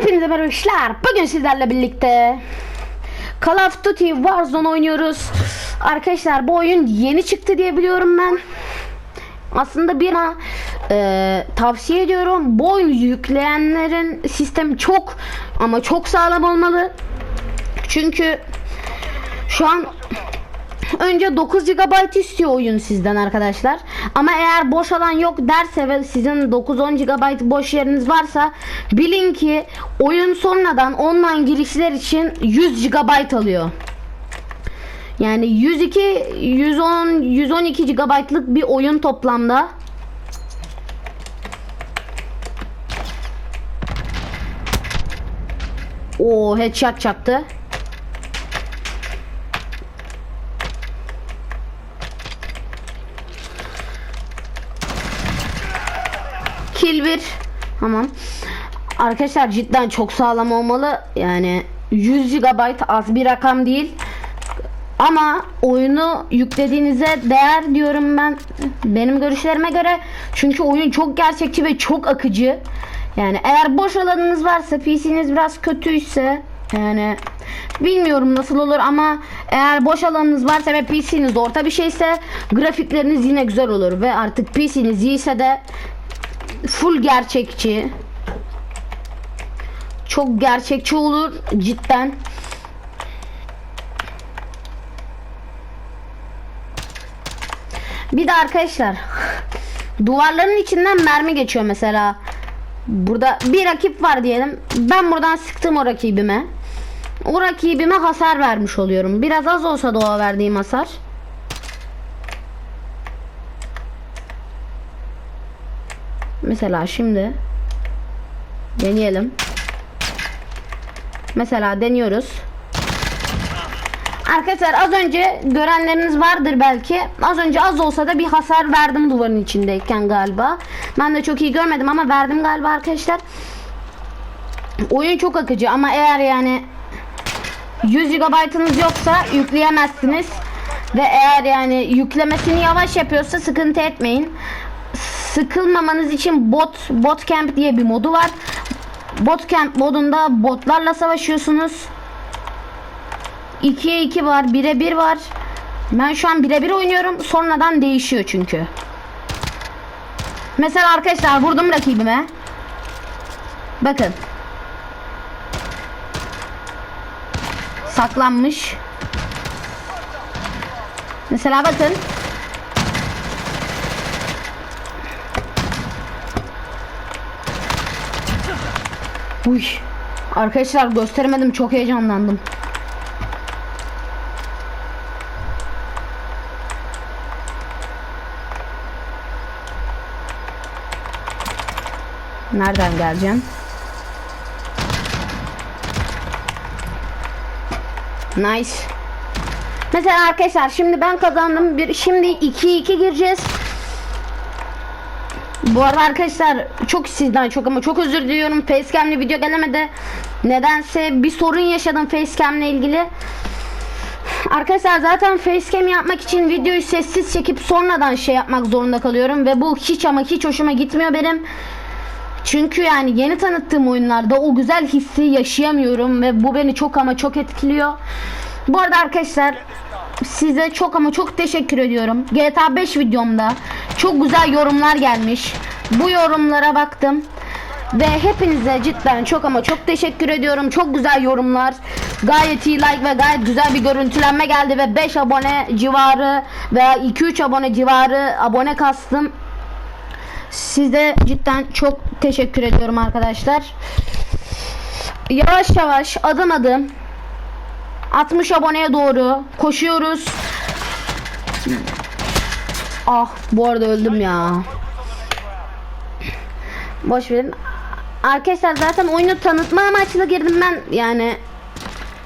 Hepinize merhaba arkadaşlar. Bugün sizlerle birlikte Call of Duty Warzone oynuyoruz. Arkadaşlar bu oyun yeni çıktı diye biliyorum ben. Aslında bir e, tavsiye ediyorum. Bu oyunu yükleyenlerin sistemi çok ama çok sağlam olmalı. Çünkü şu an Önce 9 GB istiyor oyun sizden arkadaşlar. Ama eğer boş alan yok derse ve sizin 9-10 GB boş yeriniz varsa bilin ki oyun sonradan online girişler için 100 GB alıyor. Yani 102 110 112 GB'lık bir oyun toplamda. O headshot çaktı. Kill 1. Tamam. Arkadaşlar cidden çok sağlam olmalı. Yani 100 GB az bir rakam değil. Ama oyunu yüklediğinize değer diyorum ben. Benim görüşlerime göre. Çünkü oyun çok gerçekçi ve çok akıcı. Yani eğer boş alanınız varsa PC'niz biraz kötüyse yani bilmiyorum nasıl olur ama eğer boş alanınız varsa ve PC'niz orta bir şeyse grafikleriniz yine güzel olur ve artık PC'niz iyiyse de full gerçekçi. Çok gerçekçi olur cidden. Bir de arkadaşlar duvarların içinden mermi geçiyor mesela. Burada bir rakip var diyelim. Ben buradan sıktım o rakibime. O rakibime hasar vermiş oluyorum. Biraz az olsa da o verdiğim hasar. Mesela şimdi deneyelim. Mesela deniyoruz. Arkadaşlar az önce görenleriniz vardır belki. Az önce az olsa da bir hasar verdim duvarın içindeyken galiba. Ben de çok iyi görmedim ama verdim galiba arkadaşlar. Oyun çok akıcı ama eğer yani 100 GB'ınız yoksa yükleyemezsiniz. Ve eğer yani yüklemesini yavaş yapıyorsa sıkıntı etmeyin sıkılmamanız için bot bot camp diye bir modu var. Bot camp modunda botlarla savaşıyorsunuz. 2'ye 2 var, 1'e 1 var. Ben şu an 1'e 1 oynuyorum. Sonradan değişiyor çünkü. Mesela arkadaşlar vurdum rakibime. Bakın. Saklanmış. Mesela bakın. Uy. Arkadaşlar gösteremedim çok heyecanlandım. Nereden geleceğim? Nice. Mesela arkadaşlar şimdi ben kazandım. Bir şimdi 2-2 gireceğiz. Bu arada arkadaşlar çok sizden çok ama çok özür diliyorum. Facecam'le video gelemedi. Nedense bir sorun yaşadım Facecam'le ilgili. Arkadaşlar zaten facecam yapmak için videoyu sessiz çekip sonradan şey yapmak zorunda kalıyorum ve bu hiç ama hiç hoşuma gitmiyor benim. Çünkü yani yeni tanıttığım oyunlarda o güzel hissi yaşayamıyorum ve bu beni çok ama çok etkiliyor. Bu arada arkadaşlar size çok ama çok teşekkür ediyorum. GTA 5 videomda çok güzel yorumlar gelmiş. Bu yorumlara baktım. Ve hepinize cidden çok ama çok teşekkür ediyorum. Çok güzel yorumlar. Gayet iyi like ve gayet güzel bir görüntülenme geldi ve 5 abone civarı veya 2-3 abone civarı abone kastım. Size cidden çok teşekkür ediyorum arkadaşlar. Yavaş yavaş adım adım 60 aboneye doğru koşuyoruz. Ah bu arada öldüm ya. Boş verin. Arkadaşlar zaten oyunu tanıtma amaçlı girdim ben. Yani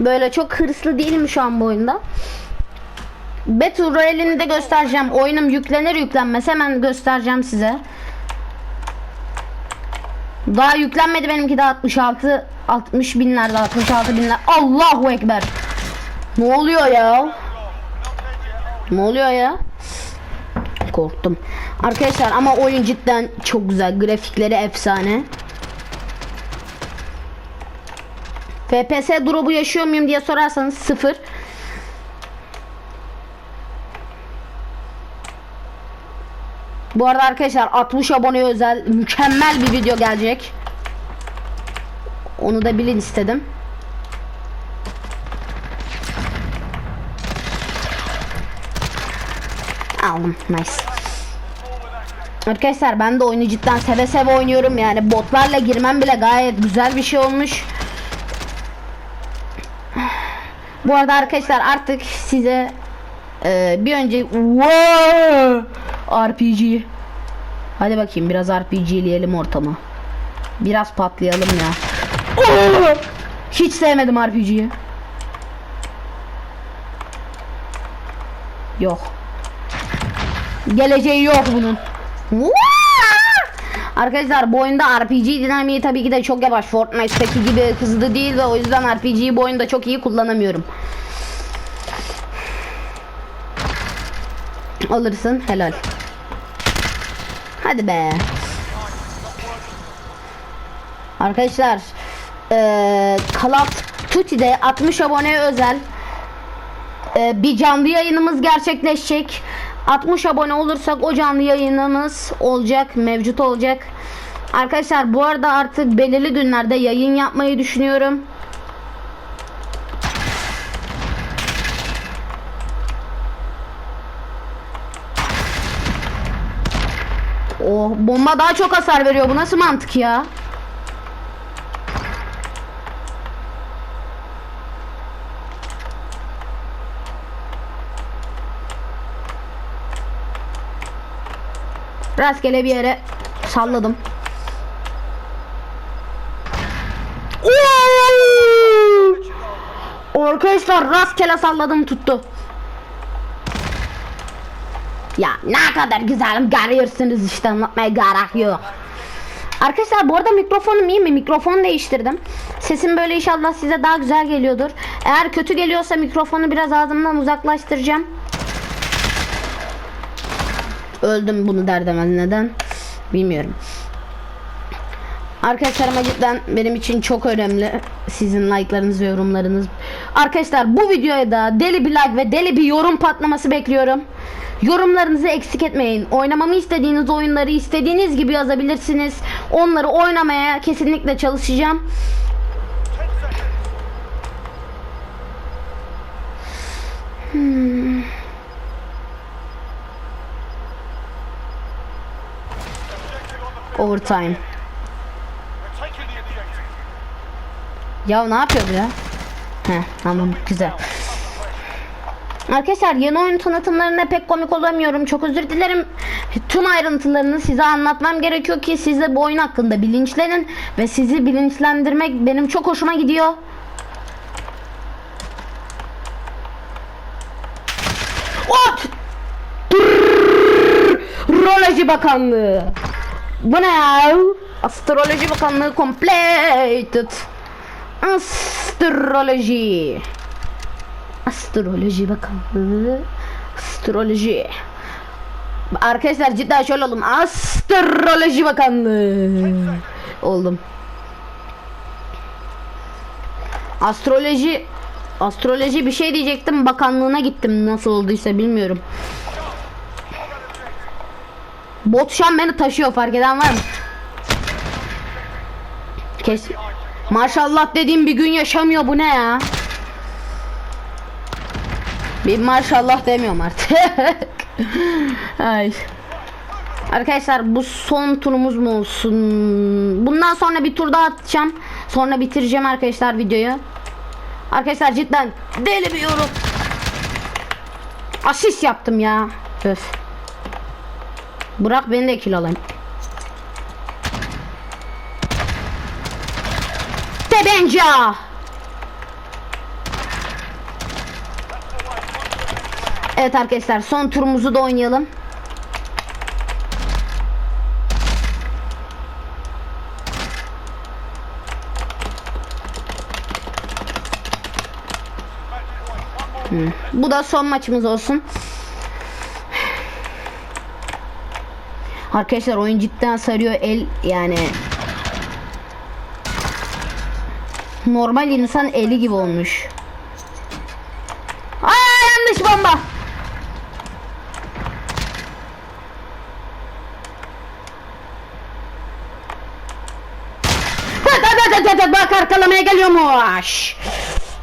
böyle çok hırslı değilim şu an bu oyunda. Battle Royale'ini de göstereceğim. Oyunum yüklenir yüklenmez hemen göstereceğim size. Daha yüklenmedi benimki de 66 60 binlerde 66 binler. Allahu Ekber. Ne oluyor ya? Ne oluyor ya? Korktum. Arkadaşlar ama oyun cidden çok güzel. Grafikleri efsane. FPS drop'u yaşıyor muyum diye sorarsanız sıfır. Bu arada arkadaşlar 60 abone özel mükemmel bir video gelecek. Onu da bilin istedim. Aldım. Nice. Arkadaşlar ben de oyunu cidden seve seve oynuyorum yani botlarla girmem bile gayet güzel bir şey olmuş. Bu arada arkadaşlar artık size e, bir önce wow, RPG Hadi bakayım biraz RPG'leyelim ortamı. Biraz patlayalım ya. Hiç sevmedim RPG'yi. Yok. Geleceği yok bunun. Arkadaşlar bu oyunda RPG dinamiği tabii ki de çok yavaş. Fortnite'daki gibi hızlı değil ve o yüzden RPG'yi bu oyunda çok iyi kullanamıyorum. Alırsın helal. Hadi be. Arkadaşlar eee Call of Duty'de 60 aboneye özel eee, bir canlı yayınımız gerçekleşecek. 60 abone olursak o canlı yayınımız olacak, mevcut olacak. Arkadaşlar bu arada artık belirli günlerde yayın yapmayı düşünüyorum. Oh bomba daha çok hasar veriyor. Bu nasıl mantık ya? Rastgele bir yere salladım. Arkadaşlar rastgele salladım tuttu. Ya ne kadar güzel görüyorsunuz işte anlatmaya gerek yok. Arkadaşlar bu arada mikrofonum iyi mi? Mikrofon değiştirdim. Sesim böyle inşallah size daha güzel geliyordur. Eğer kötü geliyorsa mikrofonu biraz ağzımdan uzaklaştıracağım. Öldüm bunu derdemez neden? Bilmiyorum. Arkadaşlarıma cidden benim için çok önemli sizin like'larınız ve yorumlarınız. Arkadaşlar bu videoya da deli bir like ve deli bir yorum patlaması bekliyorum. Yorumlarınızı eksik etmeyin. Oynamamı istediğiniz oyunları istediğiniz gibi yazabilirsiniz. Onları oynamaya kesinlikle çalışacağım. Overtime. Ya ne yapıyor ya? Heh, tamam güzel. Arkadaşlar yeni oyun tanıtımlarında pek komik olamıyorum. Çok özür dilerim. Tüm ayrıntılarını size anlatmam gerekiyor ki siz de bu oyun hakkında bilinçlenin ve sizi bilinçlendirmek benim çok hoşuma gidiyor. Ot! Astroloji Bakanlığı. Bu ne? Astroloji Bakanlığı completed. Astroloji. Astroloji Bakanlığı. Astroloji. Arkadaşlar cidden şöyle oldum. Astroloji Bakanlığı. Oldum. Astroloji Astroloji bir şey diyecektim. Bakanlığına gittim. Nasıl olduysa bilmiyorum. Bot şu an beni taşıyor. Fark eden var mı? Kes. Maşallah dediğim bir gün yaşamıyor. Bu ne ya? Bir maşallah demiyorum artık. Ay. Arkadaşlar bu son turumuz mu olsun? Bundan sonra bir tur daha atacağım. Sonra bitireceğim arkadaşlar videoyu. Arkadaşlar cidden deli bir yorum. Asist yaptım ya. Öf. Bırak beni de kill alayım. Tebenca. Evet arkadaşlar son turumuzu da oynayalım. Hı. Bu da son maçımız olsun. Arkadaşlar oyun cidden sarıyor el yani. Normal insan eli gibi olmuş. Ay yanlış bomba. Bak arkalamaya geliyormuş.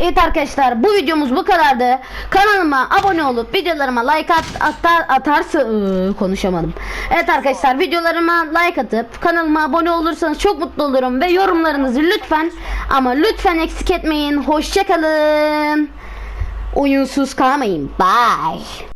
Evet arkadaşlar bu videomuz bu kadardı. Kanalıma abone olup videolarıma like at, atar, atarsa Iı, konuşamadım. Evet arkadaşlar videolarıma like atıp kanalıma abone olursanız çok mutlu olurum ve yorumlarınızı lütfen ama lütfen eksik etmeyin. Hoşçakalın. Oyunsuz kalmayın. Bye.